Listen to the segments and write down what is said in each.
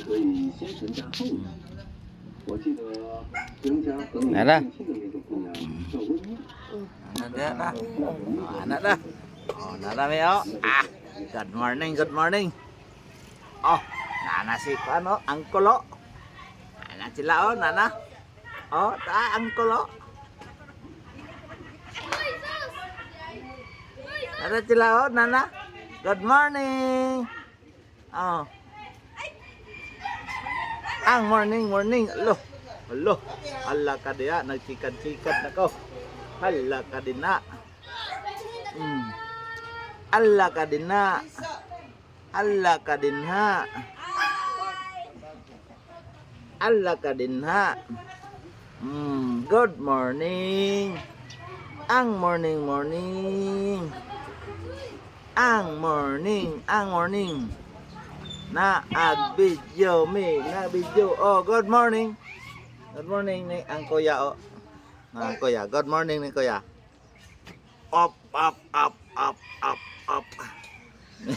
可以先成家后养。我记得人家和我来了年轻的那个姑娘叫温妮， Anak na. Oh, anak na. Oh, narami oh. Ah, good morning, good morning. Oh, nana si ano, angkol oh. Nana sila oh, nana. Oh, ta angkol oh. Nana sila oh, nana. Good morning. Oh. Ang morning, morning. Alo. Alo. Ala ka diya, nagsikat-sikat na ko. Hala ka din na. Mm. Ala ka din na. Ala ka din ha. Ala ka din ha. Mm. Good morning. Ang morning morning. Ang morning, ang morning. Na ag video me, na video. Oh, good morning. Good morning ni ang kuya oh. Na kuya, good morning ni kuya. Up, up, up, up, up, up.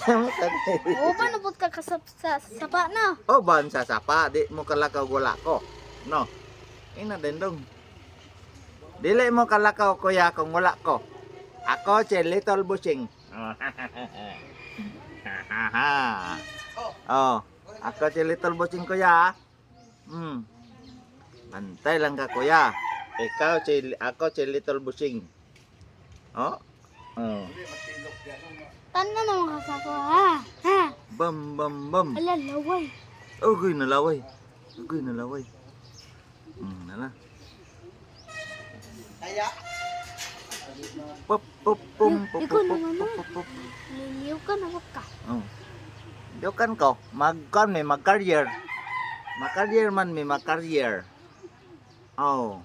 Oo ba nabot ka kasap sa sapa na? oh, ban sa sapa, di mo kalakaw wala ko. No. Ina din dong. Dili mo kalakaw kuya kung wala ko. Ako si Little Bushing. oh, ako si Little Bushing kuya. Hmm. Bantay lang ka kuya. Ikaw si ako si Little Bushing. Oh. Oh. Tanda naman ka sa ko, ha? Ha? Bam bam bam. Ala, laway. Ugoy nalaway. Ugoy nalaway. Hmm, nala. Pop pop pum pop pop pop pop pop, pop. Liliw ka na ka. Oh. Dukan ko, magkon may mag-career. Mag-career man may mag-career. Oh.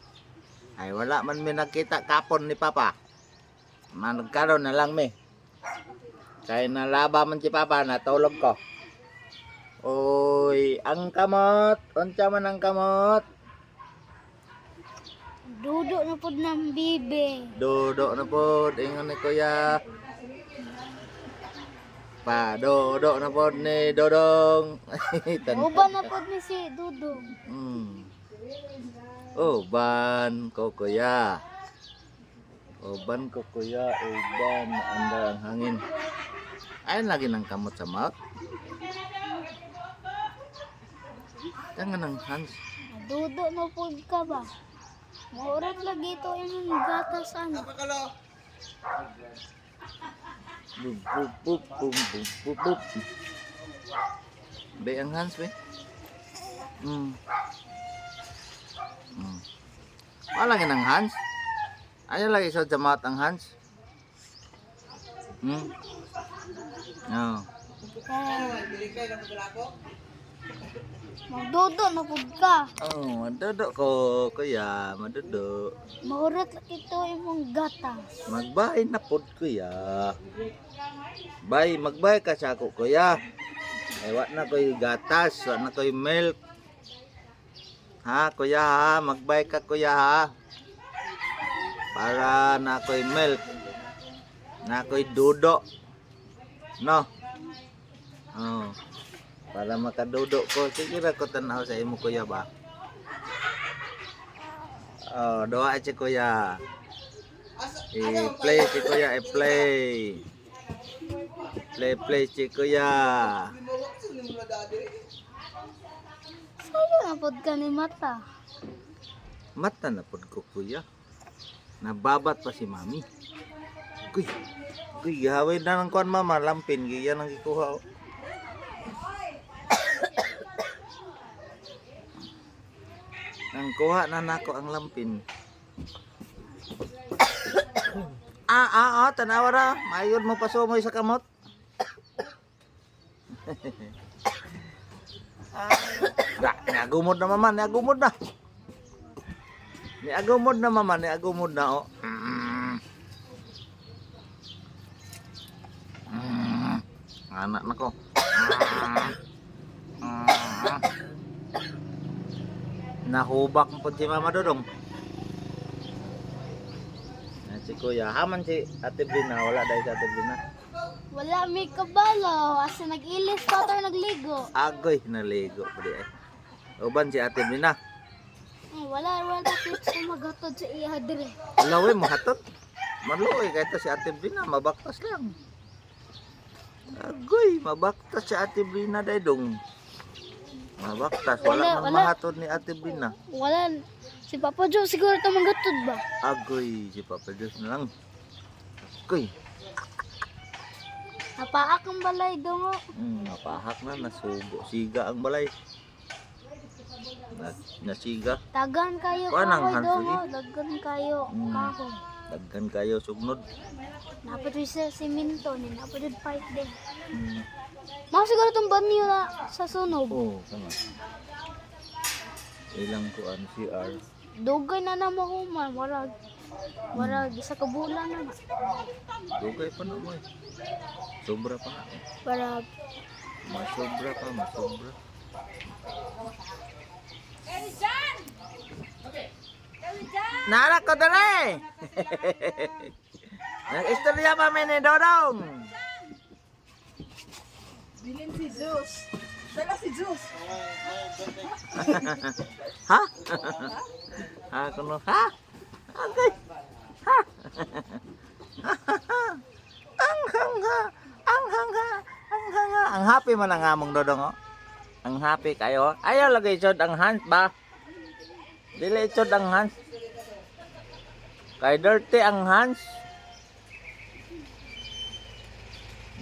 Ay wala man may nakita kapon ni Papa. Managkaroon na lang mi. Kaya nalaba man si Papa, natulog ko. Oy, ang kamot. Unsa man ang kamot? Dudo na pod ng bibe. Dodo na po, ingon ni Kuya. Pa, dodo na po ni Dodong. Tan- ba na pod ni si Dudong? Hmm. Oh, ban ko Kuya. Uban ko Kuya, uban anda ang hangin. Ay lagi ng kamot sa mak. Tangan ng Hans. Dudo na pod ka ba? Maurat lagi ito yung gatas ano. Bup bup bup bum bup bup bup. Be ang Hans be. Hmm. Hmm. Wala lagi ng Hans. Ayaw lagi sa jamat ang Hans. Hmm. Oh. Magdudo na pod ka. Oh, madudo ko, kuya, madudo. Maurat lagi ito yung gatas. Magbahay na pod, kuya. Bay, magbay ka sa ako, kuya. Ay, wa na ko'y gatas, wa na ko'y milk. Ha, kuya ha, magbay ka, kuya ha. Para na ko'y milk. Na ko'y dudo. No? Oh. Para makadudo ko. Sige ra ko tanaw sa imo, kuya ba? Oh, doa si kuya. I-play si kuya, i-play. Play, play si kuya. Sa'yo na pod ka ni mata. Mata na pod ko kuya. Nababat pa si mami. Kuy, kuy, gahaway na ng kuan mama, lampin, giya nang gikuha. Nang kuha na nako ang lampin. ah, ah, ah, tanawa ra. Mayod mo pasumoy sa kamot. Da, niagumod na maman, niagumod na. Niagumod na maman, niagumod na oh. Mm. Mm. Anak nako. Mm. Nahubak po si Mama Dodong. Yan si Kuya. Haman si Ate Blina. Wala dahil si Ate Blina. Wala may kabalo. Asa nag-ilis pa tayo nagligo. Agoy, naligo di ay. Uban si Ate Brina. Eh, wala, wala ta tips na magatod sa iya dire. Laway mahatot. Maluoy kahit si Ate Brina mabaktas lang. Agoy, mabaktas si Ate Brina day dong. Mabaktas wala, Wala, wala. mahatod ni Ate Brina. Wala. Si Papa Joe siguro ta magatod ba? Agoy, si Papa Diyos na lang. Agoy, Napaak ang balay dongo. mm, napahak na, nasugo. Siga ang balay. Na, nasiga. Tagan kayo Kuha ng kahoy dongo. lagi. Daggan kayo Mm. kahoy. Daggan kayo sugnod. Napatoy sa simento ni napatoy pipe din. Mm. Mao siguro tong banyo na sa sunog. Oo, oh, sama. Ilang kuan CR. Dugay na na mahuman. Warag. Warag. Isa ka bulan na. Dugay pa na mo eh. Sobra pa eh. Warag. Masobra pa, masobra. Nara ko dere! Nag-istorya pa mi ni Dodong. Bilin si Zeus. Tala si Zeus. Ha? ha, kuno ha? Okay. Ha? ang hangha, ang hangha, ang hangha. Ang happy man ang among Dodong oh. Ang happy kayo. Ayaw lagay chod ang hands ba? Dili chod ang hands. Kay dirty ang hands.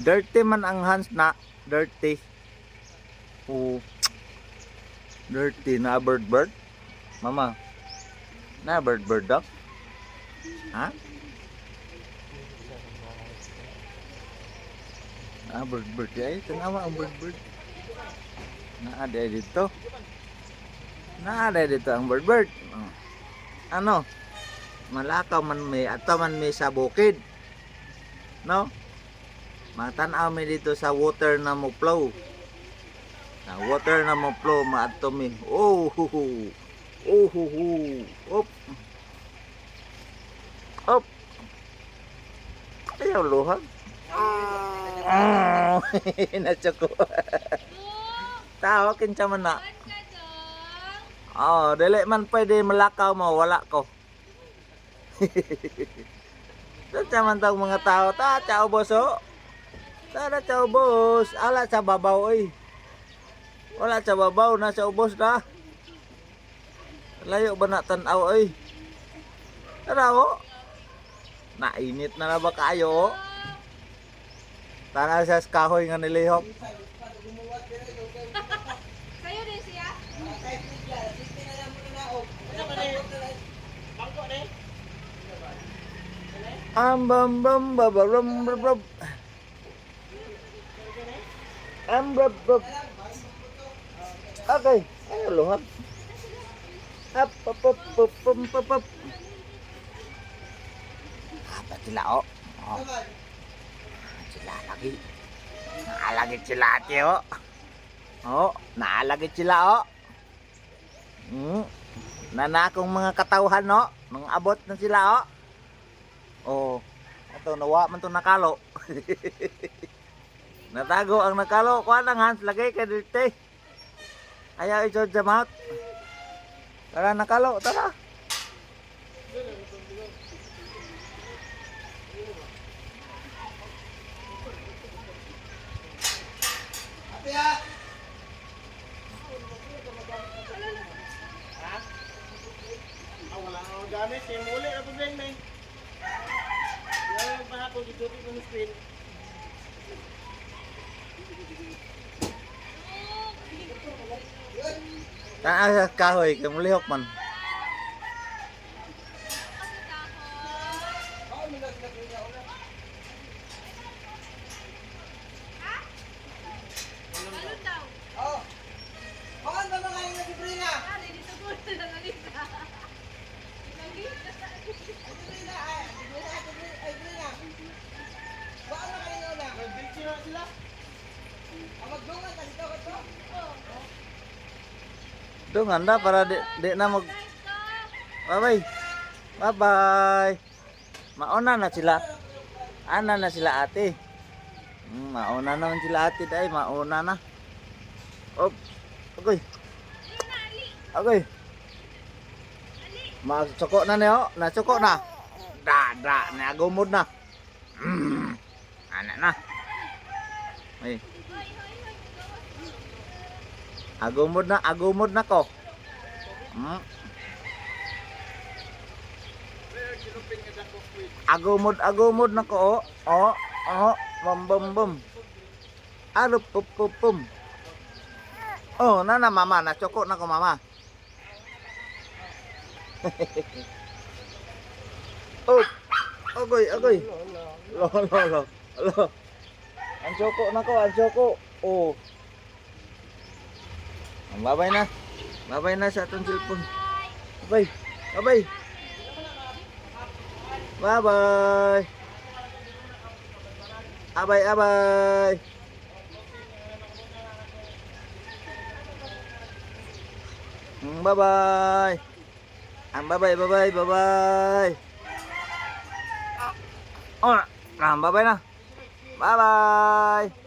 Dirty man ang hands na. Dirty. Oo. Dirty na bird bird. Mama. Na bird bird dog. Ha? Na bird bird ay tanawa ang bird bird. Naada dito. Naada dito ang bird bird. Oh. Ano? Malakaw man may ato man may sa bukid. No? Matanaw mi dito sa water na mo flow. Na water na mo flow maadto mi. Oh, hu, hu. oh, hu, hu. Op. Op. Ayaw luhag. Ah, Natsoko. Tao kinsa man na. Oh, dili man pwede malakaw mo, wala ko. Sa man tawag mga tao, ta, ciao boss oh. Tara ciao boss, ala sa babaw oy. Wala sa babaw, nasa ubos na. Layo ba na tanaw oy? Tara oh. Nainit na na ba kayo oh? Tara sa kahoy nga nilihok. Am bam bam ba ba rum rum rum. Am bam bam. Okay, ayo lo hap. Hap pop pop pop pop pop. Apa sila oh? Oh. Sila lagi. Naalagit sila ate oh. Oh, naalagit sila oh. Hmm. Nanakong mga katawhan no. Mga abot na sila oh. Oh, ito nawa man to nakalo. Natago ang nakalo. Kuha ng Hans, lagay ka dito. eh. Ayaw sa mouth. Tara nakalo, tara. Akong gamit, kaya muli na problema eh. Yan yung pahapon, itutin ko ng screen. Taan sa kahoy, kay mulihok man. Doon handa para di, di na mag... Bye-bye. Bye-bye. Mauna na sila. Ana na sila ate. Hmm, mauna naman sila ate ay, mauna na. Op. Agoy. Agoy. Masuko na niyo, nasuko na. Da, da, nagumod na. Mm. Ana na. Ay. Agumod na, agumod na ko. Hmm. Agumod, agumod na ko. Oh, oh, oh. bum bum bum. Arup pup pup pum. Oh, nana mama, na cokok na ko mama. oh, agoy, agoy. Lo, lo, lo, lo. Ang cokok na ko, ang cokok. Oh. Ang babay na. Babay na sa atong cellphone. Babay. Babay. Bye-bye. Abay, abay. Bye-bye. Ang bye-bye, bye-bye, bye-bye. Oh, nah, bye-bye na. Bye-bye.